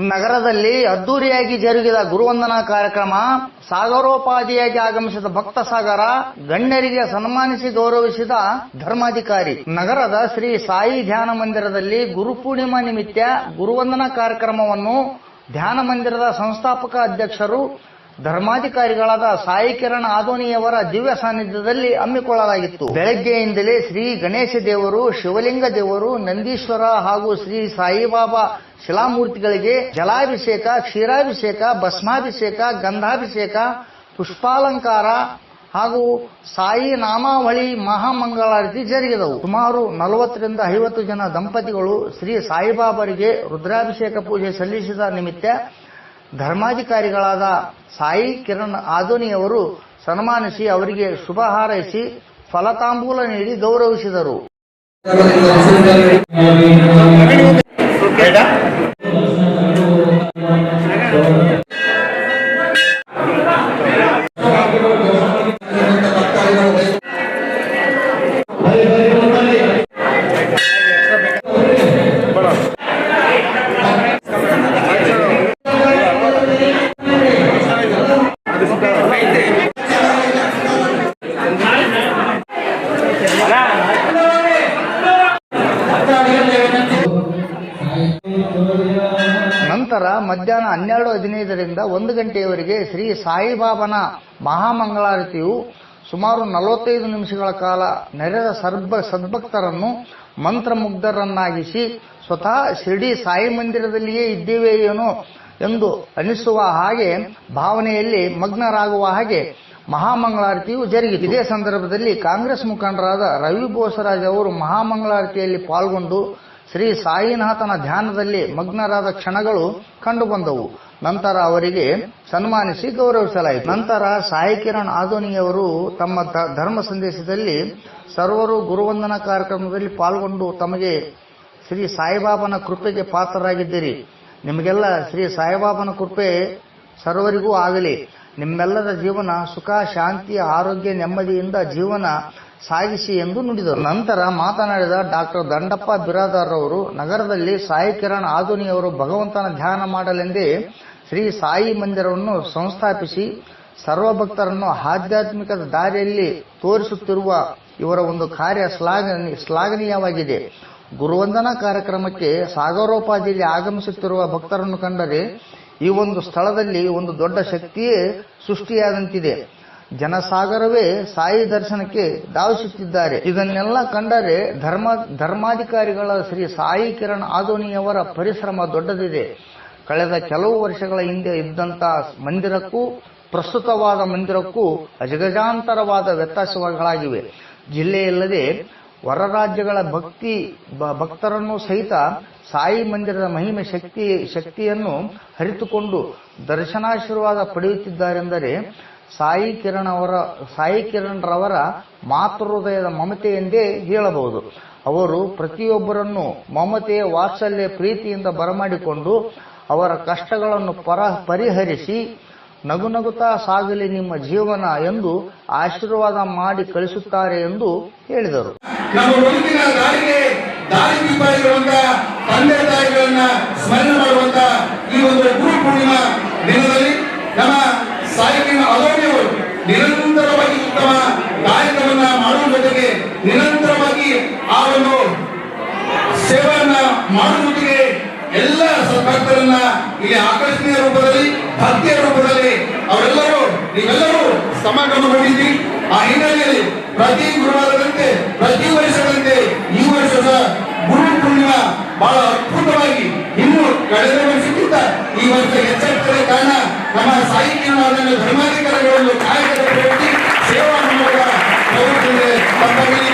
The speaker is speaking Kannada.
ನಗರದಲ್ಲಿ ಅದ್ದೂರಿಯಾಗಿ ಜರುಗಿದ ಗುರುವಂದನಾ ಕಾರ್ಯಕ್ರಮ ಸಾಗರೋಪಾದಿಯಾಗಿ ಆಗಮಿಸಿದ ಭಕ್ತ ಸಾಗರ ಗಣ್ಯರಿಗೆ ಸನ್ಮಾನಿಸಿ ಗೌರವಿಸಿದ ಧರ್ಮಾಧಿಕಾರಿ. ನಗರದ ಶ್ರೀ ಸಾಯಿ ಧ್ಯಾನ ಮಂದಿರದಲ್ಲಿ ಗುರುಪೂರ್ಣಿಮಾ ನಿಮಿತ್ತ ಗುರುವಂದನಾ ಕಾರ್ಯಕ್ರಮವನ್ನು ಧ್ಯಾನ ಮಂದಿರದ ಸಂಸ್ಥಾಪಕ ಅಧ್ಯಕ್ಷರು ಧರ್ಮಾಧಿಕಾರಿಗಳಾದ ಸಾಯಿ ಕಿರಣ್ ಆದೋನಿಯವರ ದಿವ್ಯ ಸಾನ್ನಿಧ್ಯದಲ್ಲಿ ಹಮ್ಮಿಕೊಳ್ಳಲಾಗಿತ್ತು. ಬೆಳಗ್ಗೆಯಿಂದಲೇ ಶ್ರೀ ಗಣೇಶ ದೇವರು, ಶಿವಲಿಂಗ ದೇವರು, ನಂದೀಶ್ವರ ಹಾಗೂ ಶ್ರೀ ಸಾಯಿಬಾಬಾ ಶಿಲಾಮೂರ್ತಿಗಳಿಗೆ ಜಲಾಭಿಷೇಕ, ಕ್ಷೀರಾಭಿಷೇಕ, ಭಸ್ಮಾಭಿಷೇಕ, ಗಂಧಾಭಿಷೇಕ, ಪುಷ್ಪಾಲಂಕಾರ ಹಾಗೂ ಸಾಯಿ ನಾಮಾವಳಿ ಮಹಾಮಂಗಳಾರತಿ ಜರುಗಿದವು. ಸುಮಾರು ನಲವತ್ತರಿಂದ ಐವತ್ತು ಜನ ದಂಪತಿಗಳು ಶ್ರೀ ಸಾಯಿಬಾಬರಿಗೆ ರುದ್ರಾಭಿಷೇಕ ಪೂಜೆ ಸಲ್ಲಿಸಿದ ನಿಮಿತ್ತ ಧರ್ಮಾಧಿಕಾರಿಗಳಾದ ಸಾಯಿ ಕಿರಣ್ ಆದೋನಿಯವರು ಸನ್ಮಾನಿಸಿ ಅವರಿಗೆ ಶುಭ ಹಾರೈಸಿ ಫಲತಾಂಬೂಲ ನೀಡಿ ಗೌರವಿಸಿದರು. ನಂತರ ಮಧ್ಯಾಹ್ನ ಹನ್ನೆರಡು ಹದಿನೈದರಿಂದ ಒಂದು ಗಂಟೆಯವರೆಗೆ ಶ್ರೀ ಸಾಯಿಬಾಬನ ಮಹಾಮಂಗಳಾರತಿಯು ಸುಮಾರು ನಲವತ್ತೈದು ನಿಮಿಷಗಳ ಕಾಲ ನೆರೆದ ಸರ್ಬ ಸದ್ಭಕ್ತರನ್ನು ಮಂತ್ರಮುಗ್ಧರನ್ನಾಗಿಸಿ ಸ್ವತಃ ಶಿರ್ಡಿ ಸಾಯಿ ಮಂದಿರದಲ್ಲಿಯೇ ಇದ್ದೇವೆ ಏನೋ ಎಂದು ಅನಿಸುವ ಹಾಗೆ ಭಾವನೆಯಲ್ಲಿ ಮಗ್ನರಾಗುವ ಹಾಗೆ ಮಹಾಮಂಗಳಾರತಿಯು ಜರುಗಿತು. ಇದೇ ಸಂದರ್ಭದಲ್ಲಿ ಕಾಂಗ್ರೆಸ್ ಮುಖಂಡರಾದ ರವಿ ಬೋಸರಾಜ್ ಅವರು ಮಹಾಮಂಗಳಾರತಿಯಲ್ಲಿ ಪಾಲ್ಗೊಂಡು ಶ್ರೀ ಸಾಯಿನಾಥನ ಧ್ಯಾನದಲ್ಲಿ ಮಗ್ನರಾದ ಕ್ಷಣಗಳು ಕಂಡುಬಂದವು. ನಂತರ ಅವರಿಗೆ ಸನ್ಮಾನಿಸಿ ಗೌರವಿಸಲಾಯಿತು. ನಂತರ ಸಾಯಿ ಕಿರಣ್ ಆದೋನಿಯವರು ತಮ್ಮ ಧರ್ಮ ಸಂದೇಶದಲ್ಲಿ ಸರ್ವರು ಗುರುವಂದನಾ ಕಾರ್ಯಕ್ರಮದಲ್ಲಿ ಪಾಲ್ಗೊಂಡು ತಮಗೆ ಶ್ರೀ ಸಾಯಿಬಾಬನ ಕೃಪೆಗೆ ಪಾತ್ರರಾಗಿದ್ದೀರಿ. ನಿಮಗೆಲ್ಲ ಶ್ರೀ ಸಾಯಿಬಾಬನ ಕೃಪೆ ಸರ್ವರಿಗೂ ಆಗಲಿ. ನಿಮ್ಮೆಲ್ಲರ ಜೀವನ ಸುಖ, ಶಾಂತಿ, ಆರೋಗ್ಯ, ನೆಮ್ಮದಿಯಿಂದ ಜೀವನ ಸಾಗಿಸಿ ಎಂದು ನುಡಿದರು. ನಂತರ ಮಾತನಾಡಿದ ಡಾಕ್ಟರ್ ದಂಡಪ್ಪ ಬಿರಾದಾರ್ ಅವರು ನಗರದಲ್ಲಿ ಸಾಯಿ ಕಿರಣ್ ಆಧುನಿಯವರು ಭಗವಂತನ ಧ್ಯಾನ ಮಾಡಲೆಂದೇ ಶ್ರೀ ಸಾಯಿ ಮಂದಿರವನ್ನು ಸಂಸ್ಥಾಪಿಸಿ ಸರ್ವಭಕ್ತರನ್ನು ಆಧ್ಯಾತ್ಮಿಕದ ದಾರಿಯಲ್ಲಿ ತೋರಿಸುತ್ತಿರುವ ಇವರ ಒಂದು ಕಾರ್ಯ ಶ್ಲಾಘನಿ ಶ್ಲಾಘನೀಯವಾಗಿದೆ. ಗುರುವಂದನಾ ಕಾರ್ಯಕ್ರಮಕ್ಕೆ ಸಾಗರೋಪಾದಿಯಲ್ಲಿ ಆಗಮಿಸುತ್ತಿರುವ ಭಕ್ತರನ್ನು ಕಂಡರೆ ಈ ಒಂದು ಸ್ಥಳದಲ್ಲಿ ಒಂದು ದೊಡ್ಡ ಶಕ್ತಿಯೇ ಸೃಷ್ಟಿಯಾದಂತಿದೆ. ಜನಸಾಗರವೇ ಸಾಯಿ ದರ್ಶನಕ್ಕೆ ಧಾವಿಸುತ್ತಿದ್ದಾರೆ. ಇದನ್ನೆಲ್ಲ ಕಂಡರೆ ಧರ್ಮ, ಧರ್ಮಾಧಿಕಾರಿಗಳ ಶ್ರೀ ಸಾಯಿ ಕಿರಣ್ ಆದೋನಿಯವರ ಪರಿಶ್ರಮ ದೊಡ್ಡದಿದೆ. ಕಳೆದ ಕೆಲವು ವರ್ಷಗಳ ಹಿಂದೆ ಇದ್ದಂತ ಮಂದಿರಕ್ಕೂ, ಪ್ರಸ್ತುತವಾದ ಮಂದಿರಕ್ಕೂ ಅಜಗಜಾಂತರವಾದ ವ್ಯತ್ಯಾಸಗಳಾಗಿವೆ. ಜಿಲ್ಲೆಯಲ್ಲದೆ ಹೊರ ರಾಜ್ಯಗಳ ಭಕ್ತಿ ಭಕ್ತರನ್ನು ಸಹಿತ ಸಾಯಿ ಮಂದಿರದ ಮಹಿಮೆ, ಶಕ್ತಿ, ಶಕ್ತಿಯನ್ನು ಹರಿತುಕೊಂಡು ದರ್ಶನಾಶೀರ್ವಾದ ಪಡೆಯುತ್ತಿದ್ದಾರೆಂದರೆ ಸಾಯಿ ಕಿರಣ್ ಅವರ, ಸಾಯಿ ಕಿರಣ್ ರವರ ಮಾತೃಹೃದಯದ ಮಮತೆ ಎಂದೇ ಹೇಳಬಹುದು. ಅವರು ಪ್ರತಿಯೊಬ್ಬರನ್ನು ಮಮತೆಯ ವಾತ್ಸಲ್ಯ ಪ್ರೀತಿಯಿಂದ ಬರಮಾಡಿಕೊಂಡು ಅವರ ಕಷ್ಟಗಳನ್ನು ಪರ, ಪರಿಹರಿಸಿ ನಗು ನಗುತ್ತಾ ಸಾಗಲಿ ನಿಮ್ಮ ಜೀವನ ಎಂದು ಆಶೀರ್ವಾದ ಮಾಡಿ ಕಳಿಸುತ್ತಾರೆ ಎಂದು ಹೇಳಿದರು. ನಮ್ಮ ಬದುಕಿನ ದಾರಿಗೆ, ದಾರಿ ದೀಪ ಇರುವಂತ ತಂದೆ ತಾಯಿಗಳನ್ನ ಸ್ಮರಣೆ ಮಾಡುವಂತ ಈ ಒಂದು ಗುರು ಪೂರ್ಣಿಮಾ ದಿನದಲ್ಲಿ ನಮ್ಮ ಸಾಹಿತ್ಯ ಅಲೋನಿಯವರು ನಿರಂತರವಾಗಿ ಉತ್ತಮ ಕಾರ್ಯಕ್ರಮವನ್ನ ಮಾಡುವ ಜೊತೆಗೆ ನಿರಂತರವಾಗಿ ಆ ಒಂದು ಸೇವೆಯನ್ನ ಮಾಡುವ ಜೊತೆಗೆ ಎಲ್ಲ ಭಕ್ತರನ್ನ ಇಲ್ಲಿ ಆಕರ್ಷಣೀಯ ರೂಪದಲ್ಲಿ, ಭಕ್ತಿಯ ರೂಪದಲ್ಲಿ ಅವರೆಲ್ಲರೂ, ನೀವೆಲ್ಲರೂ ಸಮಾಗಮಗೊಂಡಿದ್ದೀರಿ. ಆ ಹಿನ್ನೆಲೆಯಲ್ಲಿ ಪ್ರತಿ ಗುರುವಾರದಂತೆ, ಪ್ರತಿ ವರ್ಷದಂತೆ ಈ ವರ್ಷದ ಗುರು ಪೂರ್ಣಿಮಾ ಬಹಳ ಅದ್ಭುತವಾಗಿ ಇನ್ನೂ ಕಳೆದ ವರ್ಷಕ್ಕಿಂತ ಈ ವರ್ಷ ಎಚ್ಚೆತ್ತದ ಕಾರಣ ನಮ್ಮ ಸಾಹಿತ್ಯವನ್ನು ಅದನ್ನು ಧರ್ಮಾಧಿಕಾರಿಗಳನ್ನು ಕಾರ್ಯಕರ್ತರು ಸೇವಾ ಮೂಲಕ ತಮ್ಮಲ್ಲಿ